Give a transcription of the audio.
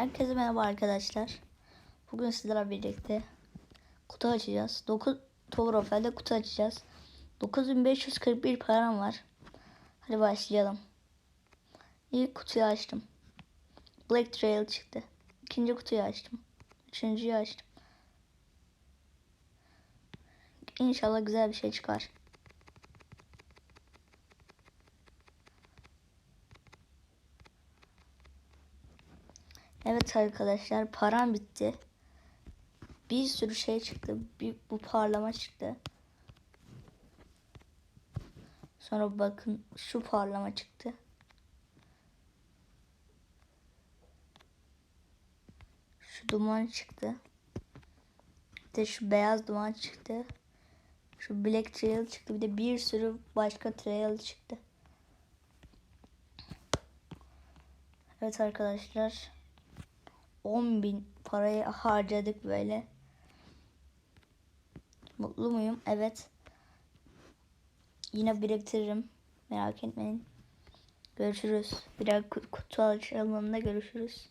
Herkese merhaba arkadaşlar. Bugün sizlerle birlikte kutu açacağız. 9 Tovrofelde kutu açacağız. 9541 param var. Hadi başlayalım. İlk kutuyu açtım. Black Trail çıktı. İkinci kutuyu açtım. Üçüncüyü açtım. İnşallah güzel bir şey çıkar. Evet arkadaşlar param bitti. Bir sürü şey çıktı. Bir, bu parlama çıktı. Sonra bakın şu parlama çıktı. Şu duman çıktı. Bir de şu beyaz duman çıktı. Şu black trail çıktı. Bir de bir sürü başka trail çıktı. Evet arkadaşlar. 10 bin parayı harcadık böyle. Mutlu muyum? Evet. Yine biriktiririm. Merak etmeyin. Görüşürüz. Bir daha kutu açılımında görüşürüz.